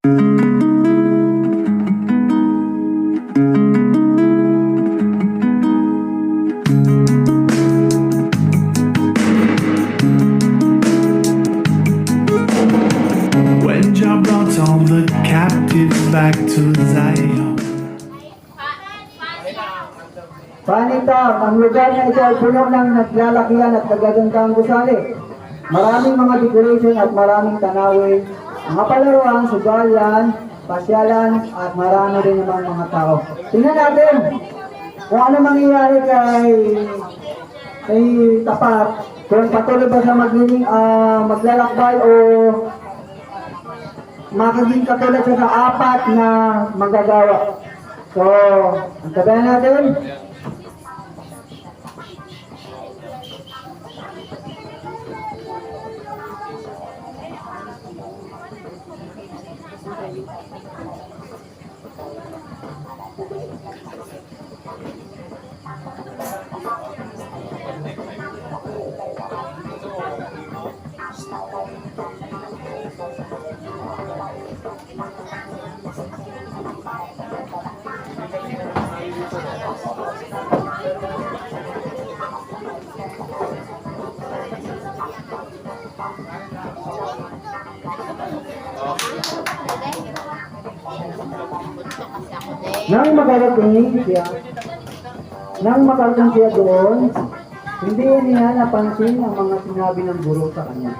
When Jah brought all the captives back to Zion. Panita, ang lugar na ito ay puno ng naglalakihan at nagagandang gusali. Maraming mga decoration at maraming tanawin, mga palaruan, sugalan, pasyalan, at marami rin naman mga tao. Tingnan natin kung ano mangyayari kay kay Tapat, kung patuloy ba siya magliling, ah, maglalakbay o makaging katulad siya sa apat na magagawa. So, ang tabayan natin, Nang makarating siya, nang makarating siya doon, hindi niya napansin ang mga sinabi ng guro sa kanya.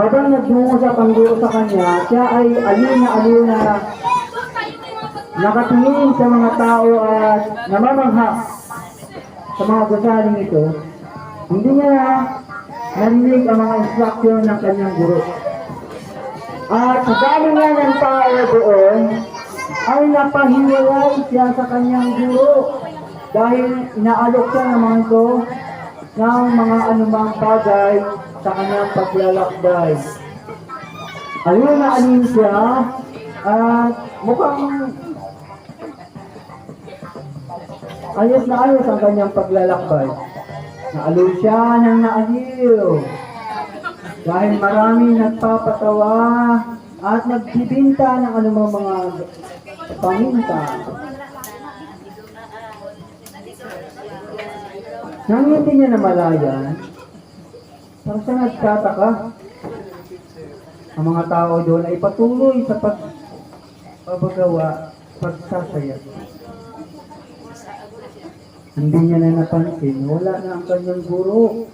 Habang nagmungusap ang guro sa kanya, siya ay aliw na aliw na nakatingin sa mga tao at namamangha sa mga gusaling ito. Hindi niya narinig ang mga instruction ng kanyang guro. At sa dami nga ng tao doon, ay napahiwalay siya sa kanyang guro dahil inaalok siya mga ito ng mga anumang bagay sa kanyang paglalakbay. Ayun na alin siya at mukhang ayos na ayos ang kanyang paglalakbay. Naaliw siya ng naaliw. Dahil marami nagpapatawa at nagbibinta ng anumang mga paminta. Nang hindi niya namalayan, parang siya nagtataka. Ang mga tao doon ay patuloy sa pag paggawa, pagsasaya. Hindi niya na napansin, wala na ang kanyang guro.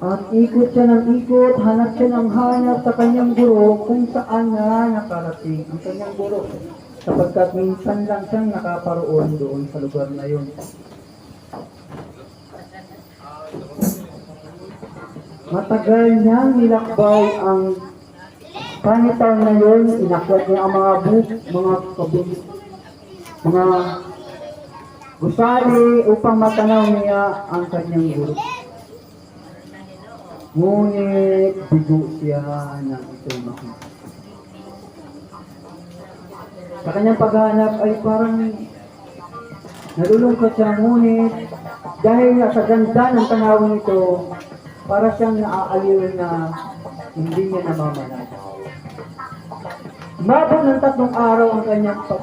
At ikot siya ng ikot, hanap siya ng hanap sa kanyang guro kung saan na nakarating ang kanyang guro. Sapagkat minsan lang siyang nakaparoon doon sa lugar na yun. Matagal niyang nilakbay ang panitaw na yun, inakwat niya ang mga book, mga kabun, mga gusali upang matanaw niya ang kanyang guro. Ngunit bigo siya ng itong makita. Sa kanyang paghanap ay parang nalulungkot siya ngunit dahil sa ganda ng tanawin ito, para siyang naaaliw na hindi niya namamalaya. Mabot ng tatlong araw ang kanyang pag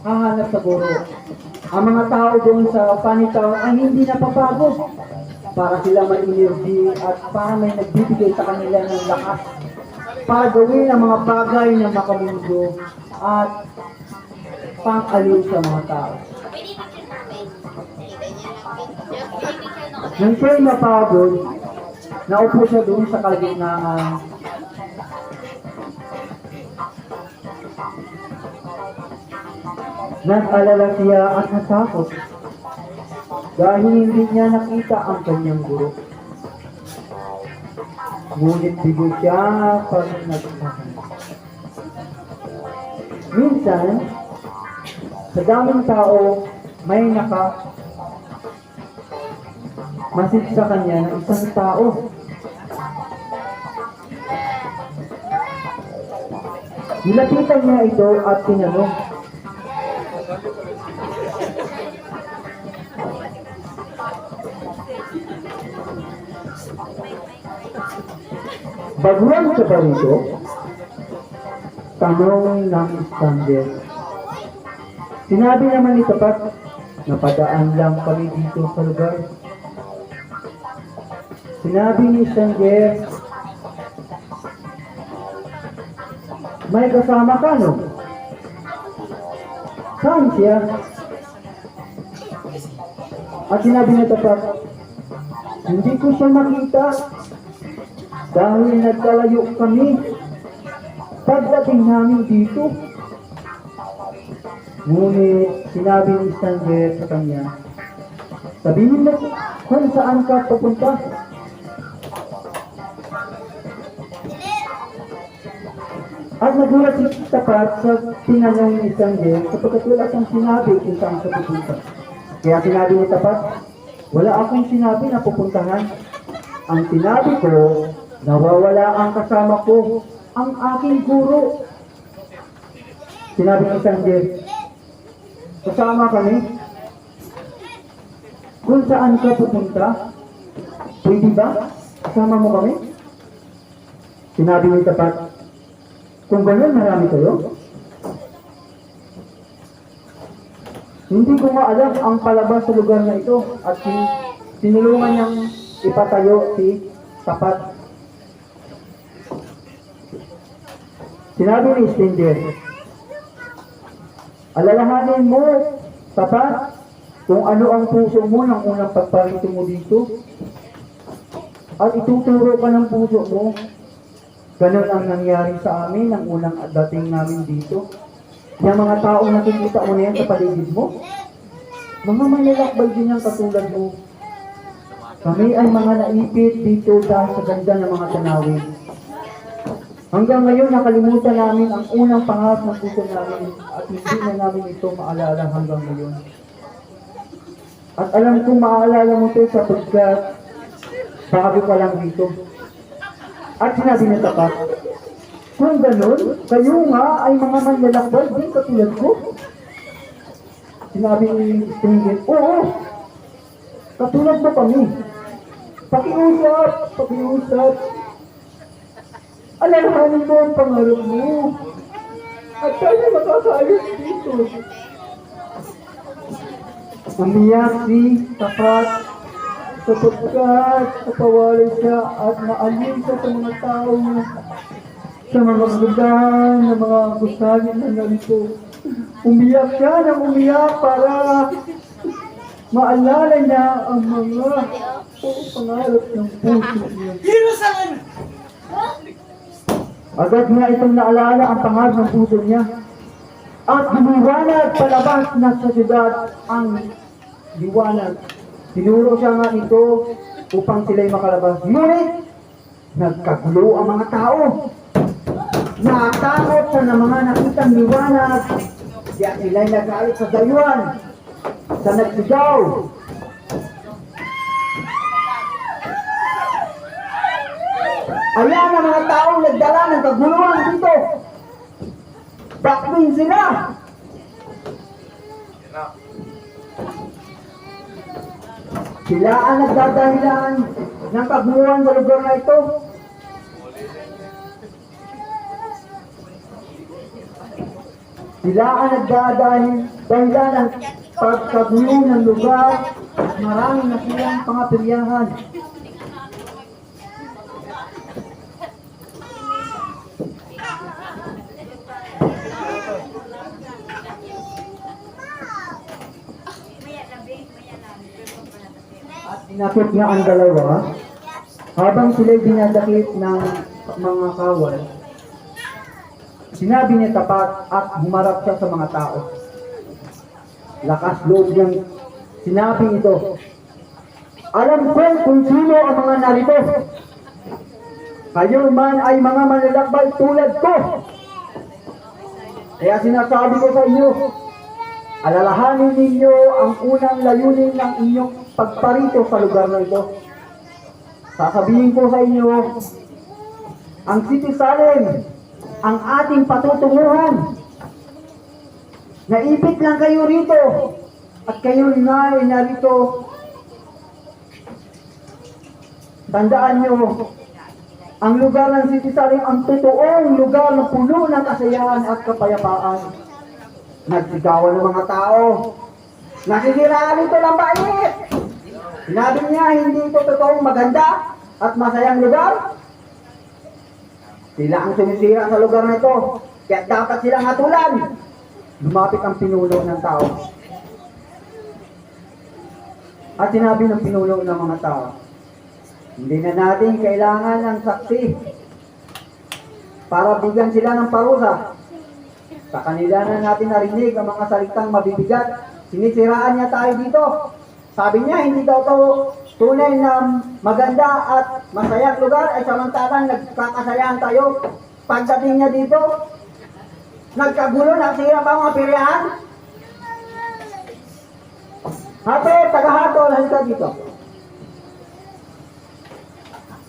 hahanap sa guro. Ang mga tao doon sa panitaw ay hindi napapagod para sila may energy at para may nagbibigay sa kanila ng lakas para gawin ang mga bagay na makamundo at pang-aliw sa mga tao. Nang siya'y napagod, naupo siya doon sa kalagitnaan. Nag-alala siya at natakot dahil hindi niya nakita ang kanyang guro. Ngunit bigo siya pag nagsasabi. Minsan, sa daming tao, may naka masid sa kanya ng isang tao. Nilapitan niya ito at tinanong, Baguhan ka ba rito? Tanong ng Iskander. Sinabi naman ni Tapat, napadaan lang kami dito sa lugar. Sinabi ni Iskander, may kasama ka no? Saan siya? At sinabi ni Tapat, hindi ko siya makita dahil nagkalayo kami pagdating namin dito. Ngunit sinabi ni Sanger sa kanya, sabihin mo kung saan ka pupunta. At nagulat si Tapat sa tinanong ni Sanger sapagkat wala siyang sinabi kung saan siya pupunta. Kaya sinabi ni Tapat, wala akong sinabi na pupuntahan. Ang sinabi ko, nawawala ang kasama ko, ang aking guro. Sinabi ni Sander, kasama kami. Kung saan ka pupunta, pwede ba? Kasama mo kami? Sinabi ni Tapat, kung ganun marami kayo, hindi ko maalam ang palabas sa lugar na ito at sin- sinulungan niyang ipatayo si Tapat. Sinabi ni Stinder, alalahanin mo, Tapat, kung ano ang puso mo ng unang pagparito mo dito at ituturo ka ng puso mo Ganon ang nangyari sa amin ng unang dating namin dito. Yung mga taong nakikita mo na yan sa paligid mo, mga malalakbay din yan katulad mo. Kami ay mga naipit dito dahil sa ganda ng mga tanawin. Hanggang ngayon nakalimutan namin ang unang pangarap ng puso namin at hindi na namin ito maalala hanggang ngayon. At alam kong maaalala mo ito sapagkat bago ka lang dito. At sinabi niya tapat, kung ganun, kayo nga ay mga manlalakbay din katulad ko. Sinabi ni Stringit, oo, katulad mo kami. Pakiusap, pakiusap. Alalahanin mo ang pangarap mo. At tayo makakayos dito. Umiyak si Tapat sapagkat napawalay siya at naalin siya sa mga tao sa mga magandang na mga gusali na narito. Umiyak siya ng umiyak para maalala niya ang mga oh, pangarap ng puso niya. Agad nga itong naalala ang pangarap ng puso niya. At lumiwanag palabas na sa siyudad ang liwanag. Tinuro siya nga ito upang sila'y makalabas. Ngunit, nagkagulo ang mga tao. Natakot sa na mga nakitang liwanag. Kaya sila'y nagalit sa dayuan. Sa nagsigaw. Ayan ang mga taong nagdala ng kaguluhan dito. Bakwin sila. Sila ang nagdadahilan ng kaguluhan sa lugar na ito. Sila ang nagdadahil dahilan ng pagkagulo ng lugar at marami na silang pangapiryahan. At inakit niya ang dalawa habang sila'y dinadakip ng mga kawal. Sinabi niya tapat at humarap siya sa mga tao. Lakas loob niyang sinabi ito. Alam ko kung sino ang mga narito. Kayo man ay mga malalakbay tulad ko. Kaya sinasabi ko sa inyo, alalahanin ninyo ang unang layunin ng inyong pagparito sa lugar na ito. Sasabihin ko sa inyo, ang City Salem ang ating patutunguhan. Naipit lang kayo rito at kayo na narito. Tandaan nyo, ang lugar ng City Saling ang totoong lugar na puno ng kasayahan at kapayapaan. Nagsigawan ng mga tao. Nasisiraan ito ng bait. Sinabi niya, hindi ito totoong maganda at masayang lugar. Sila ang sumisira sa lugar na ito. Kaya dapat silang hatulan. Lumapit ang pinulo ng tao. At sinabi ng pinulo ng mga tao, hindi na natin kailangan ng saksi para bigyan sila ng parusa. Sa kanila na natin narinig ang mga salitang mabibigat. Sinisiraan niya tayo dito. Sabi niya, hindi daw to tunay na maganda at masayang lugar ay samantalang nagkakasayahan tayo. Pagdating niya dito, nagkagulo, nasira ba ang mga pirihan? Hato, taga-hatol, halika dito.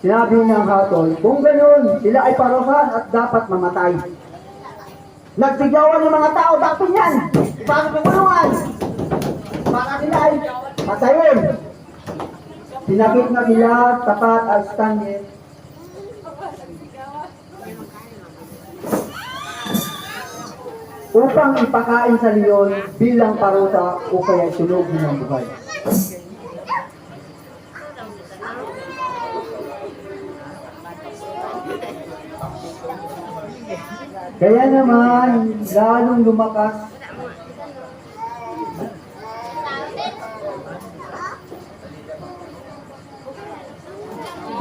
Sinabi ng hatol, kung ganun, sila ay parusahan at dapat mamatay. Nagsigawan ng mga tao, dapat yan. Ipasok yung kulungan. Baka sila ay patayin. Sinakit na sila, tapat at stanley. upang ipakain sa leon bilang parusa o kaya sunog ng buhay. Kaya naman, lalong lumakas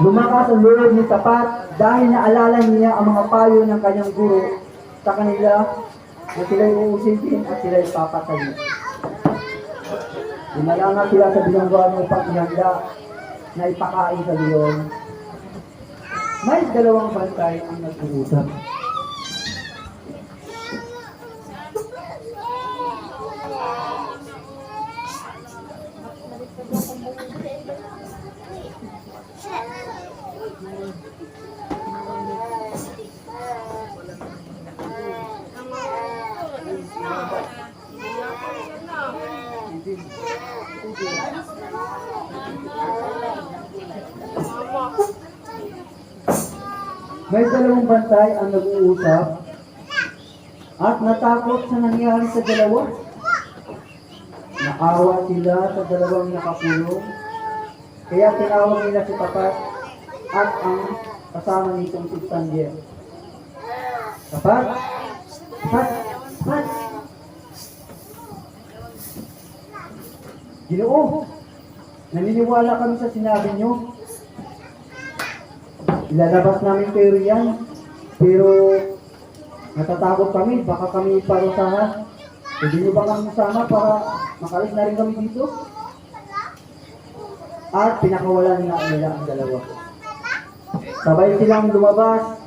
Lumakas ang loob ni Tapat dahil naalala niya ang mga payo ng kanyang guro sa kanila na sila'y uusipin at sila'y papatayin. Lumalanga sila sa binangguan upang ihanda na ipakain sa leon. May dalawang bantay ang nag-uusap. May dalawang bantay ang nag-uusap at natakot sa nangyari sa dalawa. Naawa sila sa dalawang nakakulong, kaya tinawag nila si Papat at ang kasama nitong si Sandier. Papat? Papat? Papat? Ginoo, naniniwala kami sa sinabi niyo. Ilalabas namin kayo riyan. Pero natatakot kami, baka kami parusahan. Pwede nyo ba kami sama para makalis na rin kami dito? At pinakawalan na nila ang dalawa. Sabay silang lumabas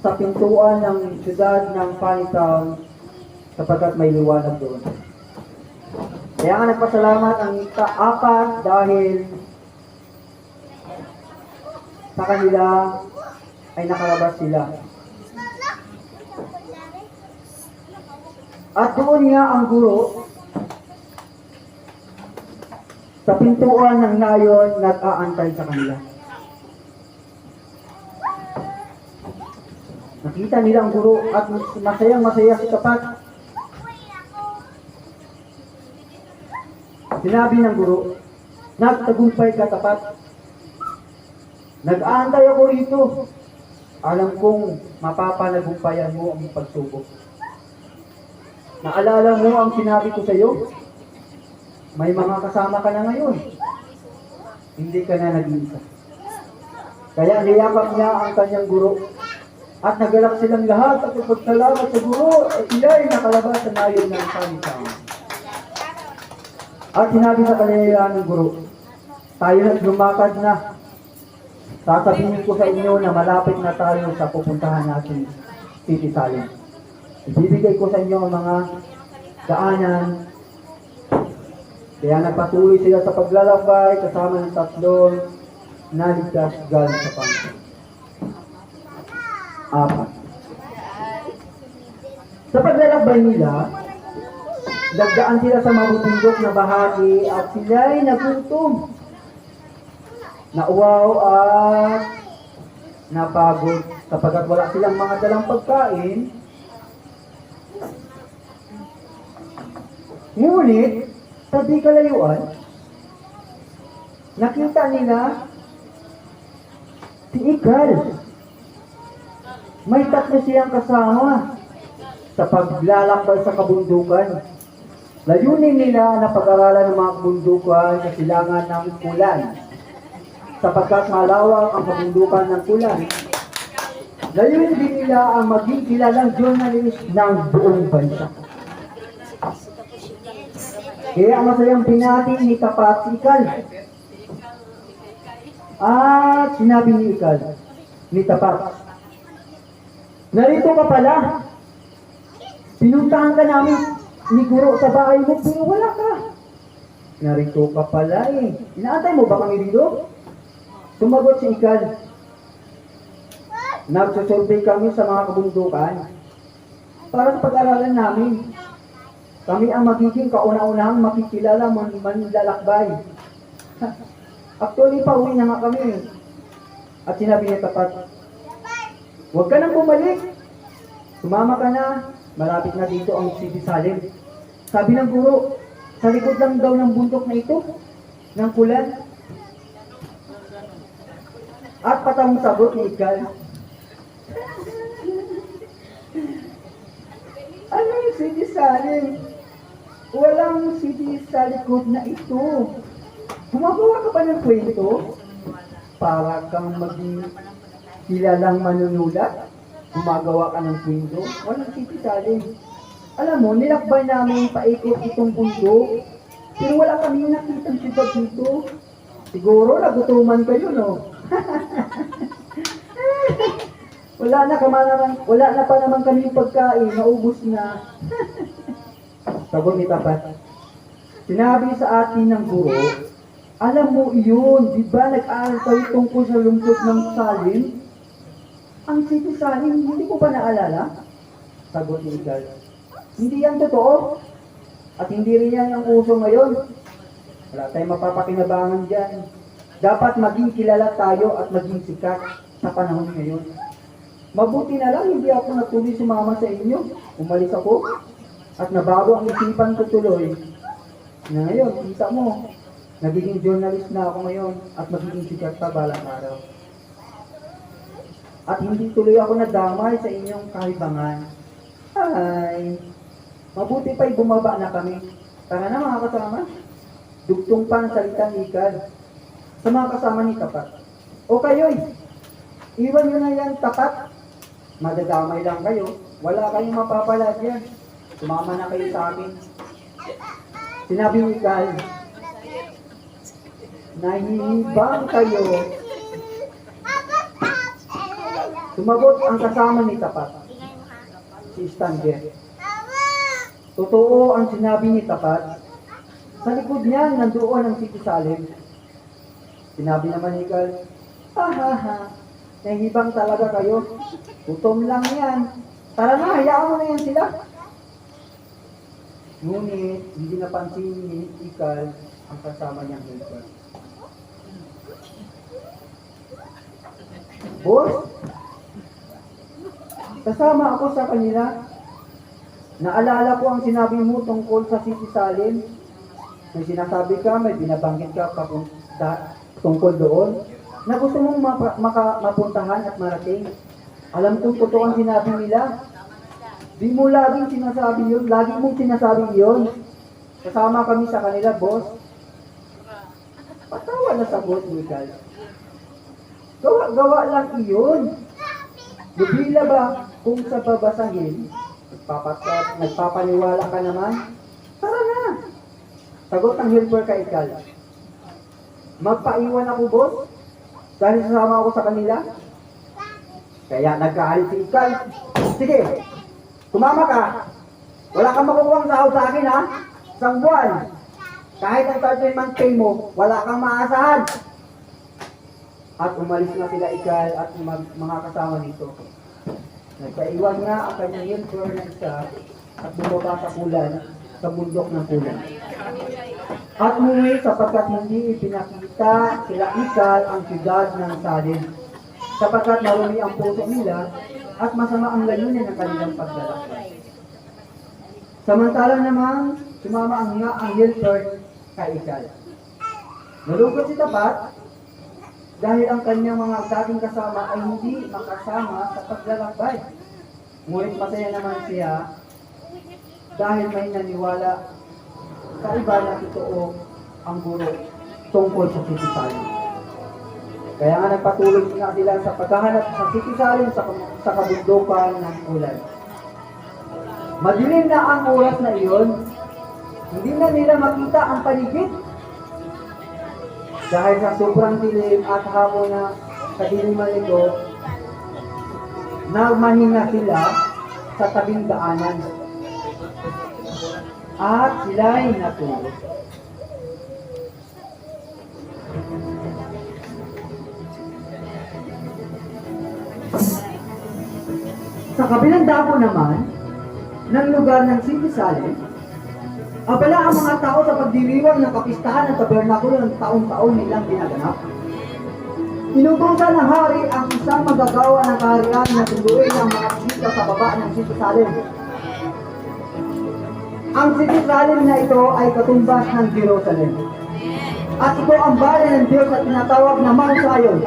sa pintuan ng syudad ng Funny Town sapagkat may liwanag doon. Kaya nga nagpasalamat ang kaapat dahil sa kanila ay nakalabas sila. At doon nga ang guro sa pintuan ng nayon nag-aantay sa kanila. Nakita nila ang guro at masayang masaya si Kapat. Sinabi ng guro, nagtagumpay ka tapat. Nag-aantay ako rito. Alam kong mapapanagumpayan mo ang pagsubok. Naalala mo ang sinabi ko sa iyo? May mga kasama ka na ngayon. Hindi ka na nag-iisa. Kaya niyakap niya ang kanyang guro. At nagalak silang lahat at ipagsalamat sa guro at sila ay nakalabas sa nayon ng panitawan. At sinabi sa kanila ng guro, tayo na't lumakad na. Sasabihin ko sa inyo na malapit na tayo sa pupuntahan natin, City Salim. Ibibigay ko sa inyo ang mga daanan. Kaya nagpatuloy sila sa paglalakbay kasama ng tatlong naligtas galing sa pangkat. apat. Sa paglalakbay nila, nagdaan sila sa mabubundok na bahagi at sila'y nagutom. Nauwaw at napagod sapagkat wala silang mga dalang pagkain. Ngunit, sa di kalayuan, nakita nila si Ikal. May tatlo siyang kasama sa paglalakbay sa kabundukan. Layunin nila na pag-aralan ng mga kabundukan sa silangan ng kulan. Sapagkat malawak ang kabundukan ng kulan. Layunin din nila ang maging kilalang journalist ng buong bansa. Kaya ang masayang binati ni Kapat Ikal. At sinabi ni Ikal, ni Tapat, Narito ka pala. Pinuntahan ka namin ni Guro sa bahay mo, pero wala ka. Narito ka pala eh. Inaantay mo ba kami dito? Sumagot si Ikal. Nagsusurvey kami sa mga kabundukan para sa pag-aralan namin. Kami ang magiging kauna-unahang makikilala man manlalakbay. Actually, pauwi na nga kami. At sinabi niya tapat, Huwag ka nang bumalik. Sumama ka na. Malapit na dito ang City Salim. Sabi ng guro, sa likod lang daw ng bundok na ito, ng kulan. At patang sagot ni Ikal. Ano yung City Salim? Walang City sa likod na ito. Gumagawa ka pa ng kwento? Para kang maging kilalang manunulat? Gumagawa ka ng kwento? Walang City Salim. Alam mo, nilakbay namin paikot itong bundok. Pero wala kami nakita siyudad dito. Siguro nagutuman kayo, no? wala na kama naman, wala na pa naman kami pagkain, naubos na. Sagot ni Tapat. Sinabi sa atin ng guro, alam mo iyon, di ba nag-aaral kayo tungkol sa lungsod ng Salim? Ang City Salim, hindi ko pa naalala? Sagot ni Igal. Hindi yan totoo. At hindi rin yan ang uso ngayon. Wala tayong mapapakinabangan dyan. Dapat maging kilala tayo at maging sikat sa panahon ngayon. Mabuti na lang hindi ako natuloy sumama sa inyo. Umalis ako at nabago ang isipan ko tuloy. Na ngayon, kita mo, nagiging journalist na ako ngayon at magiging sikat pa balang araw. At hindi tuloy ako nadamay sa inyong kahibangan. Ay, mabuti pa'y bumaba na kami. Tara na mga kasama. Dugtong pa ang salitang ikad sa mga kasama ni Tapat. O kayo'y, iwan nyo na yan tapat. Madadamay lang kayo. Wala kayong mapapala dyan. Sumama na kayo sa amin. Sinabi ni Kal, nahihibang kayo. Sumagot ang kasama ni Tapat, si Stanger. Totoo ang sinabi ni Tapat. Sa likod niya, nandoon ang City Salim. Sinabi naman ni Kal, ha ha ha, nahihibang talaga kayo. Gutom lang yan. Tara na, hayaan mo na yan sila. Ngunit, hindi napansin ni Ikal ang kasama niyang helper. Boss, kasama ako sa kanila. Naalala ko ang sinabi mo tungkol sa City Salim. May sinasabi ka, may binabanggit ka papunta tungkol doon na gusto mong mapa, maka, mapuntahan at marating. Alam kong totoo ang sinabi nila. Di mo laging sinasabi yun, lagi mong sinasabi yun. Kasama kami sa kanila, boss. Patawa na sagot, Miguel. Gawa-gawa lang iyon. Bibila ba kung sa babasahin, nagpapatat, nagpapaniwala ka naman? Tara na! Sagot ang helper kay Ikal. Magpaiwan ako, boss? Dahil sasama ako sa kanila? Kaya nagkaalit si Ikal. Sige, tumama ka. Wala kang makukuha sahod sa akin, ha? Isang buwan. Kahit ang 13 month pay mo, wala kang maasahan. At umalis na sila Ikal at mga kasama nito. Nagpaiwan nga ang kanyang isa at bumaba sa kulan sa bundok ng kulan. At umuwi sapagkat hindi ipinakita sila ikal ang siyudad ng Salim sapagkat marumi ang puso nila at masama ang layunin ng kanilang paglalakbay. Samantala naman, sumama ang nga ang helper kay Ikal. Nalugod si Tapat dahil ang kanyang mga dating kasama ay hindi makasama sa paglalakbay. Ngunit masaya naman siya dahil may naniwala sa iba na totoo ang guro tungkol sa City Salim. Kaya nga nagpatuloy nga sila sa paghahanap sa City Salim sa, sa kabundukan ng ulan. Madilim na ang oras na iyon, hindi na nila makita ang paligid. Dahil sa sobrang dilim at hapon na kadiliman nito, nagmahinga sila sa tabing daanan. At sila'y natulog. Sa kabilang dako naman, ng lugar ng City Salim, abala ang mga tao sa pagdiriwang ng kapistahan ng tabernakulo ng taon-taon nilang ginaganap. Inutusan ng hari ang isang magagawa ng kaharian na sunduin ang mga bisita sa baba ng City Salim. Ang City Salim na ito ay katumbas ng Jerusalem. At ito ang bayan ng Diyos na tinatawag na Mount Zion.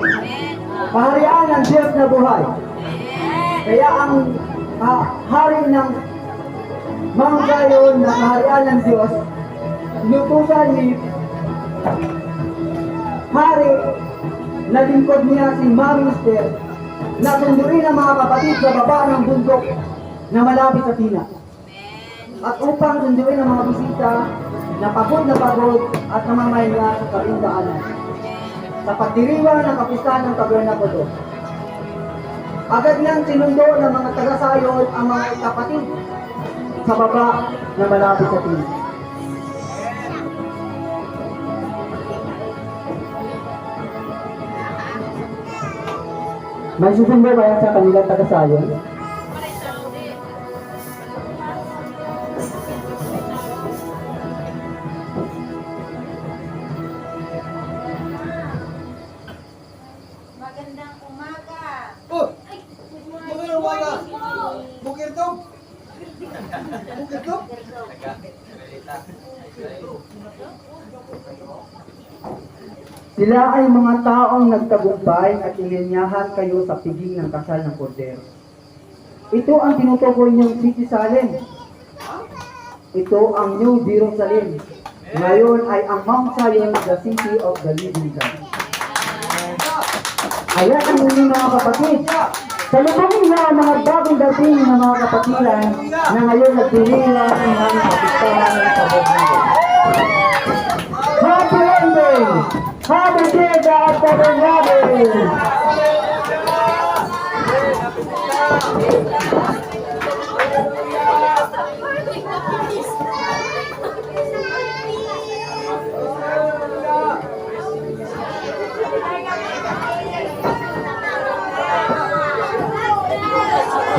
Kaharian ng Diyos na buhay. Kaya ang ah, hari ng Zion na kaharian ng Diyos, inutusan ni hari na lingkod niya si Marister na sunduin ang mga kapatid sa baba ng bundok na malapit sa Tina. At upang sunduin ang mga bisita na pagod na pagod at namamahinga sa kabindaanan. Sa pagdiriwang ng kapistahan ng tabernakulo. Agad niyang sinundo ng mga taga-sayon ang mga kapatid sa baba na malapit sa Tina. May susundo kaya sa kanilang taga-sayon? Sila ay mga taong nagtagumpay at ilinyahan kayo sa piging ng kasal ng kordero. Ito ang tinutukoy niyong City Salem. Ito ang New Jerusalem. Ngayon ay ang Mount Zion, the city of the living God. Ayan ang inyong mga kapatid. Salubungin na ang mga bagong dating ng mga kapatiran na ngayon nagdiliwan ng mga kapistahan sa Bognaga. Happy Monday! Happy day, God, Tabernacle!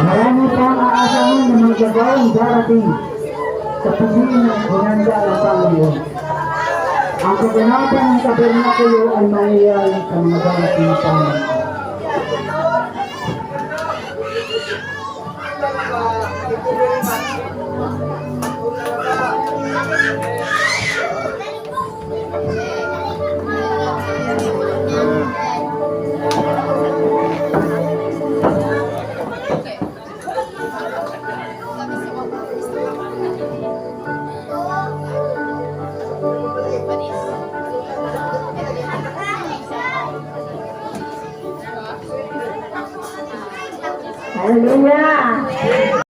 Marami pa ang aasahan ng mga gagawang darating sa pagiging ng hinanda ng Panginoon. Ang kaganapan ng tabernakulo ay mangyayari sa mga darating na Panginoon. Aleluia!